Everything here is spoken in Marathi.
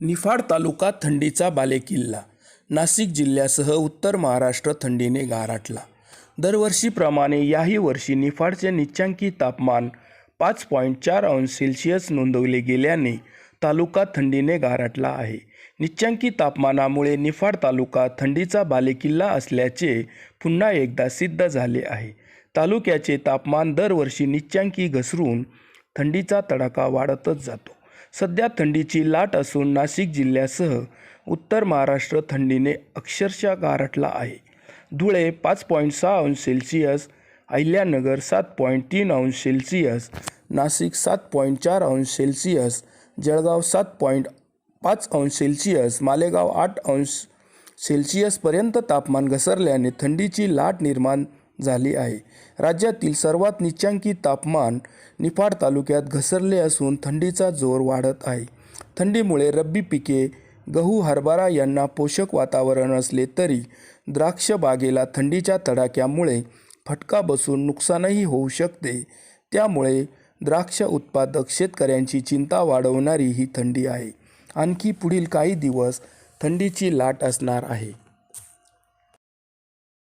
निफाड तालुका थंडीचा बालेकिल्ला. नाशिक जिल्ह्यासह उत्तर महाराष्ट्र थंडीने गारठला दरवर्षीप्रमाणे याही वर्षी निफाडचे निच्चांकी तापमान पाच पॉईंट चार अंश सेल्सिअस नोंदवले गेल्याने तालुका थंडीने गारठला आहे. निच्चांकी तापमानामुळे निफाड तालुका थंडीचा बालेकिल्ला असल्याचे पुन्हा एकदा सिद्ध झाले आहे. तालुक्याचे तापमान दरवर्षी निच्चांकी घसरून थंडीचा तडाखा वाढतच जातो. सध्या थंडीची लाट असून नाशिक जिल्ह्यासह उत्तर महाराष्ट्र थंडीने अक्षरशः गारठला आहे. धुळे पाच पॉईंट सहा अंश सेल्सिअस अहिल्यानगर सात पॉईंट तीन अंश सेल्सिअस नाशिक सात पॉईंट चार अंश सेल्सिअस जळगाव सात पॉईंट पाच अंश सेल्सिअस मालेगाव आठ अंश सेल्सिअसपर्यंत तापमान घसरल्याने थंडीची लाट निर्माण झाली आहे. राज्यातील सर्वात निच्चांकी तापमान निफाड तालुक्यात घसरले असून थंडीचा जोर वाढत आहे. थंडीमुळे रब्बी पिके गहू हरभरा यांना पोषक वातावरण असले तरी द्राक्ष बागेला थंडीच्या तडाख्यामुळे फटका बसून नुकसानही होऊ शकते. त्यामुळे द्राक्ष उत्पादक शेतकऱ्यांची चिंता वाढवणारी ही थंडी आहे. आणखी पुढील काही दिवस थंडीची लाट असणार आहे.